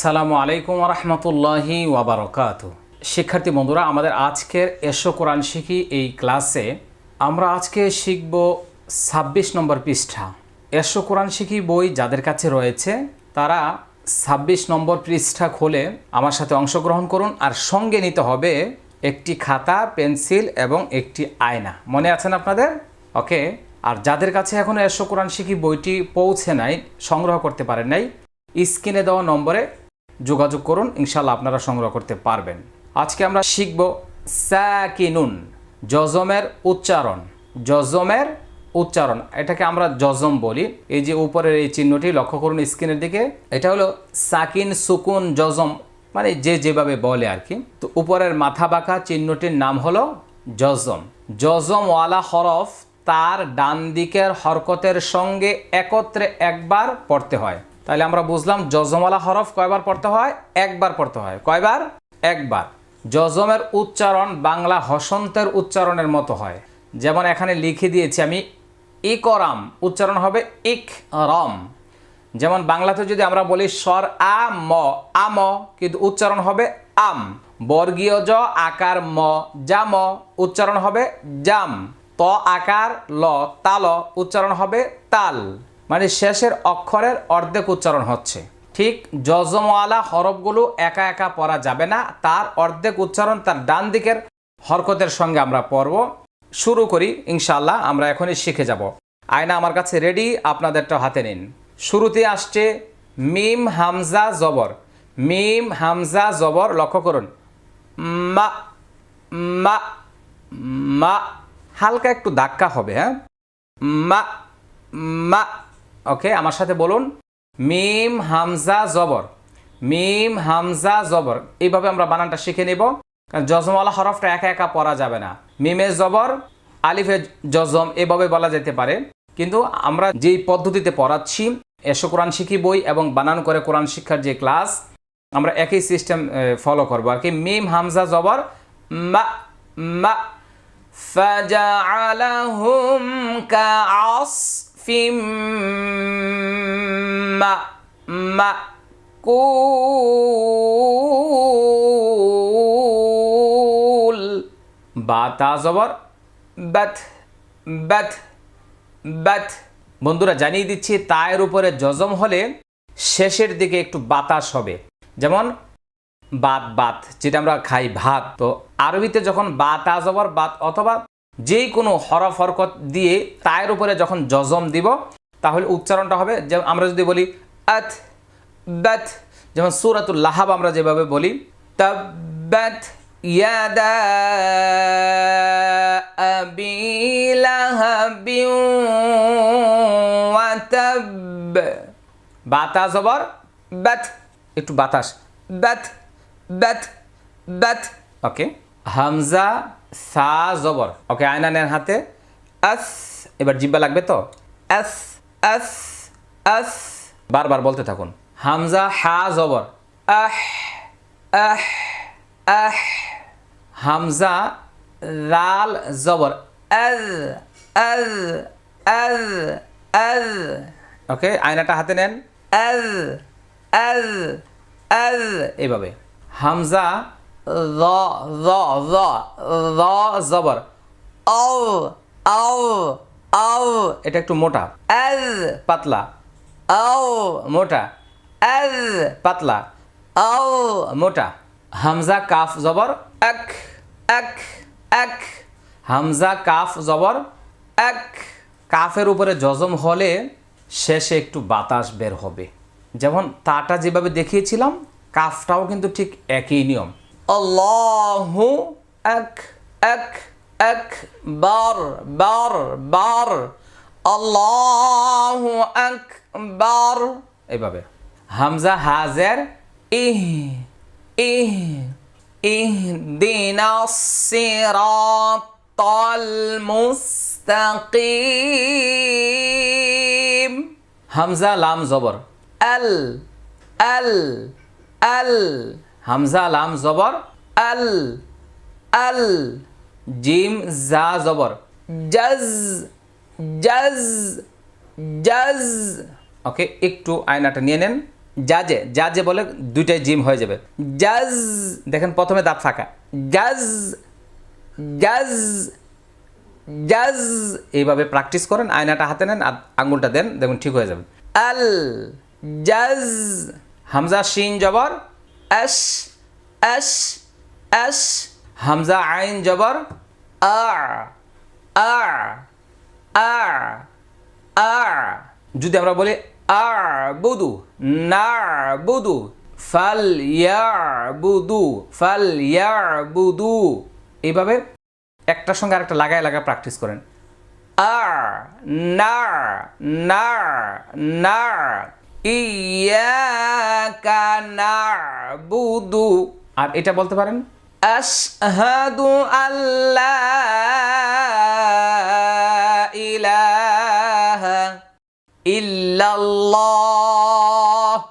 আসসালামু আলাইকুম রহমতুল্লাহি ওয়াবারকাত শিক্ষার্থী বন্ধুরা, আমাদের আজকের এসো কোরআন শিখি এই ক্লাসে আমরা আজকে শিখব ছাব্বিশ নম্বর পৃষ্ঠা। এসো কোরআন শিখি বই যাদের কাছে রয়েছে, তারা ছাব্বিশ নম্বর পৃষ্ঠা খুলে আমার সাথে অংশগ্রহণ করুন আর সঙ্গে নিতে হবে একটি খাতা, পেন্সিল এবং একটি আয়না। মনে আছেন আপনাদের? ওকে, আর যাদের কাছে এখনও এসো কোরআন শিখি বইটি পৌঁছে নাই, সংগ্রহ করতে পারেন নাই, স্ক্রিনে দেওয়া নম্বরে যোগাযোগ করুন ইনশাল্লাহ আপনারা সংগ্রহ করতে পারবেন। আজকে আমরা শিখব স্যাকিনুন জজমের উচ্চারণ। জজমের উচ্চারণ, এটাকে আমরা জজম বলি। এই যে উপরের এই চিহ্নটি লক্ষ্য করুন স্ক্রিনের দিকে, এটা হলো সাকিন, সুকুন জজম মানে যে যেভাবে বলে আর কি। তো উপরের মাথা বাঁকা চিহ্নটির নাম হলো জজম জজমওয়ালা হরফ তার ডান দিকের হরকতের সঙ্গে একত্রে একবার পড়তে হয়। তাহলে আমরা বুঝলাম জজমওয়ালা হরফ কয়বার পড়তে হয়? একবার পড়তে হয়। কয়বার? একবার। জজমের উচ্চারণ বাংলা হসন্তের উচ্চারণের মতো হয়। যেমন এখানে লিখে দিয়েছি আমি, ইকরাম, উচ্চারণ হবে ইক রম যেমন বাংলাতে যদি আমরা বলি স্বর আ, ম আম কিন্তু উচ্চারণ হবে আম। বর্গীয় জ, আকার ম জাম উচ্চারণ হবে জাম। ত, আকার, ল, তাল, উচ্চারণ হবে তাল। মানে শেষের অক্ষরের অর্ধেক উচ্চারণ হচ্ছে। ঠিক জজমওয়ালা হরফগুলো একা একা পড়া যাবে না, তার অর্ধেক উচ্চারণ তার ডান দিকের হরকতের সঙ্গে আমরা পড়ব। শুরু করি ইনশাল্লাহ আমরা এখনই শিখে যাব। আয়না আমার কাছে রেডি আপনাদেরটা হাতে নিন। শুরুতে আসছে মিম হামজা জবর। মিম হামজা জবর, লক্ষ্য করুন। মা মা মা, হালকা একটু ধাক্কা হবে হ্যাঁ? মা মা ওকে আমার সাথে বলুন মিম হামজা জবর মিম হামজা জবর এইভাবে আমরা বানানটা শিখে নেব কারণ জজমওয়ালা হরফটা একা একা পড়া যাবে না মিমে জবর আলিফে জজম এভাবে বলা যেতে পারে কিন্তু আমরা যেই পদ্ধতিতে পড়াচ্ছি এসো কোরআন শিখি বই এবং বানান করে কোরআন শিক্ষার যে ক্লাস আমরা একই সিস্টেম ফলো করবো আর কি মিম হামজা জবর মা মা فجعلهم كعصف মাকুল বাতা জবর? ব্যাথ ব্যাথ ব্যাথ বন্ধুরা জানিয়ে দিচ্ছি তায়ের উপরে জজম হলে শেষের দিকে একটু বাতাস হবে। যেমন বাত বাত যেটা আমরা খাই ভাত। তো আরবিতে যখন বাত আজবর বাত অথবা যেই কোনো হরফ হরকত দিয়ে তায়ের উপরে যখন জজম দিব, তাহলে উচ্চারণটা হবে যে আমরা যদি বলি আত, বাত, যেমন সুরাতুল লাহাব আমরা যেভাবে বলি, তাব্বাত ইয়াদা আবি লাহাবিন ওয়া তাব বাতা জবর, বাত, একটু বাতাস বাত বাত বাত, ওকে। হামজা সা জবর। ওকে, আয়না নেন হাতে। আস, এবার জিব্বা লাগবে তো? আস আস আস। বারবার বলতে থাকুন। হামজা, হা, জবর। আহ আহ আহ। হামজা, রাল, জবর। আল আল আল আল। ওকে, আয়নাটা হাতে নেন। আল আল আল। এইভাবে হামজা র র, জবর। আও আও আও এটা একটু মোটা। আল পাতলা। আও মোটা। আল পাতলা। আও মোটা। হামজা, কাফ, জবর। এক এক এক। হামজা, কাফ, জবর। এক। কাফের উপরে জজম হলে শেষে একটু বাতাস বের হবে। যেমন তাটা যেভাবে দেখিয়েছিলাম, কাফটাও কিন্তু ঠিক একই নিয়ম। আল্লাহু এক এক এক বার বার বার আল্লাহু এক বার এইভাবে হামজা হাজের ইহ ইহ ইহ দিনা সিরাতাল মুস্তাকিম। হামজা লাম জবর। আল আল আল হামজা, লাম, জবর, আল আল, জিম, জা, জবর। জাজ জাজ জাজ। ওকে একটু আয়নাটা নিয়ে নেন। জাজে জাজে বলে দুইটাই জিম হয়ে যাবে। জাজ, দেখেন প্রথমে দাঁত ফাঁকা। জাজ জাজ জাজ। এইভাবে প্র্যাকটিস করেন, আয়নাটা হাতে নেন, আর আঙ্গুলটা দেন, দেখুন ঠিক হয়ে যাবে। আল, জাজ, হামজা, শিন, জবর এস এস এস হামজা আইন জবর? আর আর আর আর যদি আমরা বলি আর বুদু নার বুদু ফাল ইয়ার বুদু ফাল ইয়ার বুদু এইভাবে একটার সঙ্গে আরেকটা লাগায় লাগায় প্র্যাকটিস করেন। আর নার নার নার ইয়াকা নার বুদু আর এটা বলতে পারেন? আশহাদু আল্লাহ ইলাহা ইল্লাল্লাহ।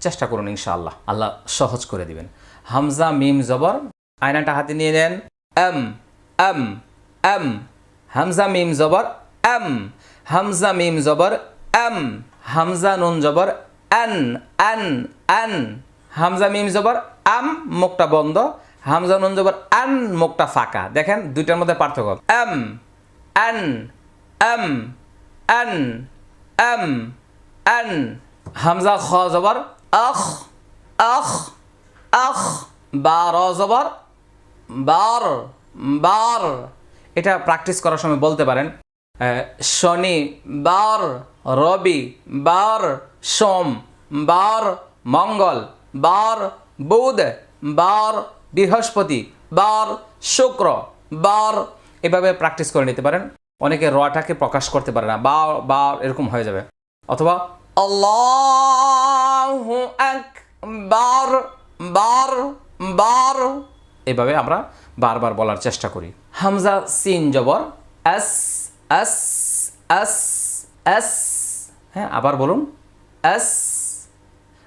চেষ্টা করুন ইনশাআল্লাহ। আল্লাহ সহজ করে দিবেন। হামজা মিম জবর। আয়নাটা হাতে নিয়ে নেন। এম এম এম। হামজা মিম জবর এম। হামজা মিম জবর এম। হামজা নুন জবর, এন এন এন। হামজা মিম জবর, আম, মুখটা বন্ধ। হামজা নুন জবর আন মুখটা ফাঁকা। দেখেন, দুইটার মধ্যে পার্থক্য। এম, এন এম এন এম, এন। হামজা খ জবর আখ আখ আখ বার জবর, বার বার। এটা প্র্যাকটিস করার সময় বলতে পারেন। শনি, বার, রবি, বার, সোম, বার, মঙ্গল, বার, বুধ, বার, বৃহস্পতি, বার, শুক্র, বার। এভাবে প্র্যাকটিস করে নিতে পারেন। অনেকে রটাকে প্রকাশ করতে পারে না। বা বা এরকম হয়ে যাবে। অথবা, আল্লাহু আকবার, বার বার। এভাবে আমরা বারবার বলার চেষ্টা করি। হামজা সিন জবর, এস এস এস এস হ্যাঁ আবার বলুন। এস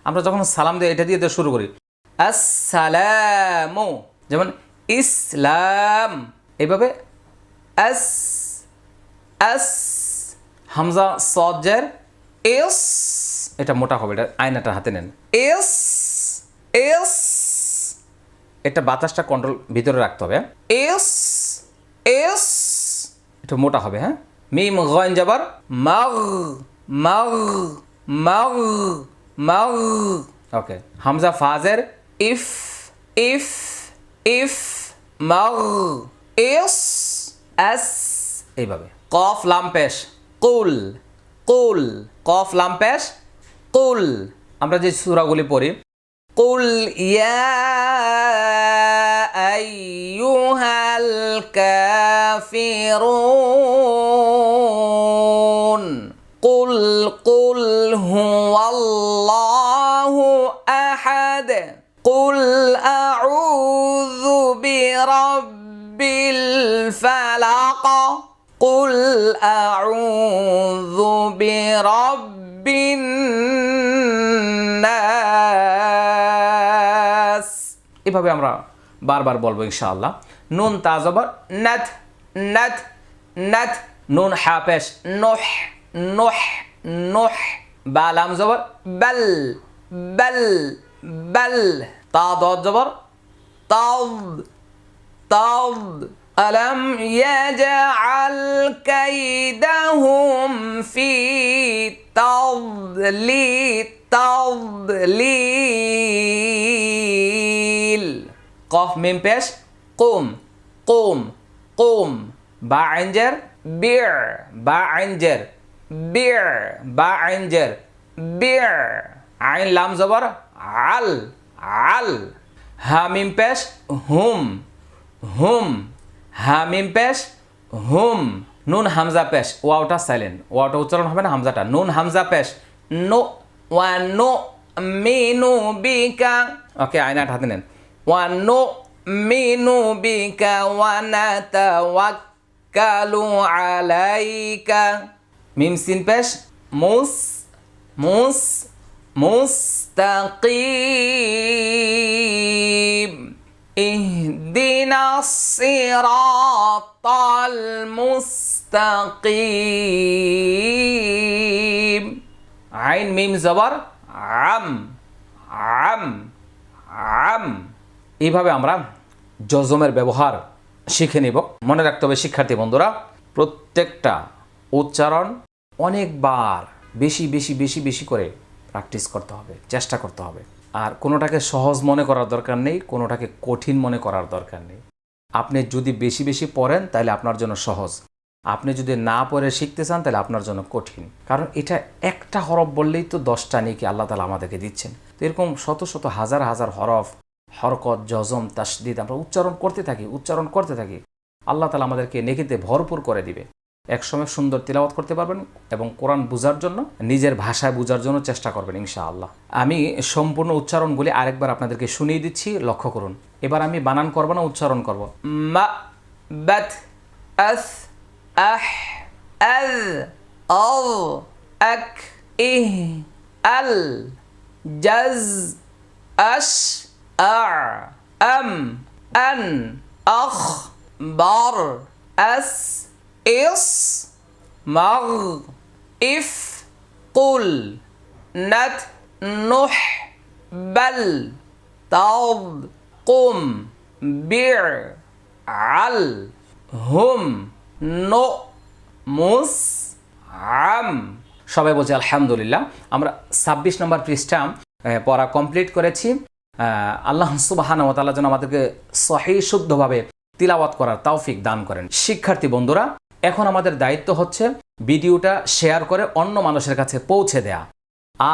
আমরা যখন সালাম দিয়ে এটা দিয়ে শুরু করি। আসসালামু। যেমন ইসলাম। এইভাবে এস এস হামজা সজ্জের এস। এটা মোটা হবে, এটা আয়নাটা হাতে নেন। এস এস। এটা বাতাসটা কন্ট্রোল ভিতরে রাখতে হবে এস এস। একটু মোটা হবে হ্যাঁ? মিম গয়েন যাবার মাগ মাগ মাগ মাগ। ওকে, হামজা ফাজের ইফ ইফ ইফ, মাগ এস এস, এইভাবে। কফ লাম্পেশ কুল কুল, কফ লাম্পেশ কুল। আমরা যে সুরাগুলি পড়ি, কুল ইয়া আইয়ুহাল কা الكافرون قل قل هو الله أحد قل أعوذ برب الفلق قل أعوذ برب الناس এভাবে আমরা বারবার বলবো ইনশাআল্লাহ নুন তাজবর নাথ نت نت نون حابش نح نح نح بالام زبر. بل بل بل. طا ضاد زبر. طض طض ألم يجعل كيدهم في تضليل؟ تضليل قف من بيش. قوم. قوم. কোম বা আইনজের বিয়ার বা আইনজের বিয়ার বা আইনজের বিয়ার আইন লাম জবর আল আল হামিম পেশ হুম হুম হামিম পেশ হুম নুন হামজা পেশ ওয়াওটা সাইলেন্ট ওয়াওটা উচ্চারণ হবে না হামজাটা নুন হামজা পেশ নো ওয়া নো মিনু বিকা ওকে আয়নাটা হাতে নেন ওয়া নো মিনু বিকা ওয়া নাতাওয়াক্কালু আলাইকা মিম সিন পেশ মুস মুস مستقيم اهدنا الصراط المستقيم عين ميم زبر عم আম আম এইভাবে আমরা জজমের ব্যবহার শিখে নিব। মনে রাখতে হবে, শিক্ষার্থী বন্ধুরা, প্রত্যেকটা উচ্চারণ অনেকবার বেশি বেশি বেশি বেশি করে প্র্যাকটিস করতে হবে, চেষ্টা করতে হবে। আর কোনোটাকে সহজ মনে করার দরকার নেই, কোনোটাকে কঠিন মনে করার দরকার নেই। আপনি যদি বেশি বেশি পড়েন, তাহলে আপনার জন্য সহজ। আপনি যদি না পড়ে শিখতে চান, তাহলে আপনার জন্য কঠিন। কারণ এটা একটা হরফ বললেই তো দশটা নেকি আল্লাহ তালা আমাদেরকে দিচ্ছেন। তো এরকম শত শত, হাজার হাজার হরফ হরকত, জজম, তাসদিদ আমরা উচ্চারণ করতে থাকি, উচ্চারণ করতে থাকি। আল্লাহ তালা আমাদেরকে নেকিতে ভরপুর করে দিবে। একসময় সুন্দর তিলাওয়াত করতে পারবেন এবং কোরআন বোঝার জন্য, নিজের ভাষায় বোঝার জন্য চেষ্টা করবেন, ইনশাআল্লাহ। আমি সম্পূর্ণ উচ্চারণগুলি আরেকবার আপনাদেরকে শুনিয়ে দিচ্ছি, লক্ষ্য করুন। এবার আমি বানান করব না, উচ্চারণ করব। মা আস আল আল, জাজ, আশ আ আম আন আখ বার আস ইস মাগ ইফ কুল নাত নুহ বাল তাব কুম বির আল হুম নো মুস আম সবাই বলছে, আলহামদুলিল্লাহ। আমরা ছাব্বিশ নম্বর পৃষ্ঠা পড়া কমপ্লিট করেছি। আল্লাহ সুবাহান ও তাআলা যেন আমাদেরকে সহি, শুদ্ধভাবে তিলাওয়াত করার তাওফিক দান করেন। শিক্ষার্থী বন্ধুরা, এখন আমাদের দায়িত্ব হচ্ছে ভিডিওটা শেয়ার করে অন্য মানুষের কাছে পৌঁছে দেয়া।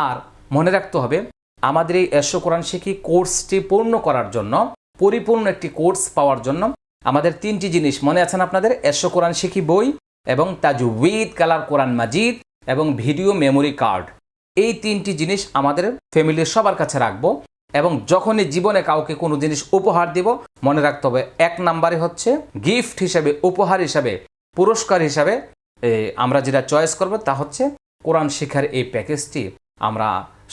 আর মনে রাখতে হবে, আমাদের এই এশো কোরআন শিখি কোর্সটি পূর্ণ করার জন্য, পরিপূর্ণ একটি কোর্স পাওয়ার জন্য আমাদের তিনটি জিনিস মনে আছেন আপনাদের? এশো কোরআন শিখি বই এবং তাজউইদ, কালার কোরআন মাজিদ এবং ভিডিও মেমোরি কার্ড। এই তিনটি জিনিস আমাদের ফ্যামিলির সবার কাছে রাখব। এবং যখনই জীবনে কাউকে কোনো জিনিস উপহার দিব, মনে রাখতে হবে এক নাম্বারে হচ্ছে গিফট হিসাবে, উপহার হিসাবে, পুরস্কার হিসাবে আমরা যেটা চয়েস করব তা হচ্ছে কোরআন শিক্ষার এই প্যাকেজটি। আমরা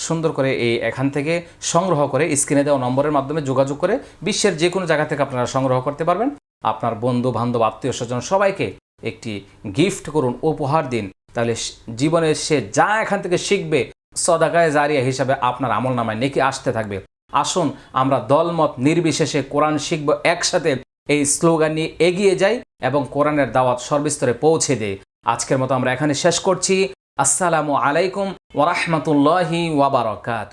সুন্দর করে এই এখান থেকে সংগ্রহ করে স্ক্রিনে দেওয়া নম্বরের মাধ্যমে যোগাযোগ করে বিশ্বের যে কোনো জায়গা থেকে আপনারা সংগ্রহ করতে পারবেন। আপনার বন্ধু বান্ধব আত্মীয় স্বজন সবাইকে একটি গিফট করুন, উপহার দিন। তাহলে জীবনে সে যা এখান থেকে শিখবে, সদাগায় জারিয়া হিসাবে আপনার আমল নামায় নেকি আসতে থাকবে। আসুন, আমরা দলমত নির্বিশেষে কোরআন শিখব একসাথে। এই স্লোগান নিয়ে এগিয়ে যাই এবং কোরআনের দাওয়াত সর্বস্তরে পৌঁছে দেয় আজকের মতো আমরা এখানে শেষ করছি। আসসালামু আলাইকুম ওরহমতুল্লাহি ওয়াবারকাতু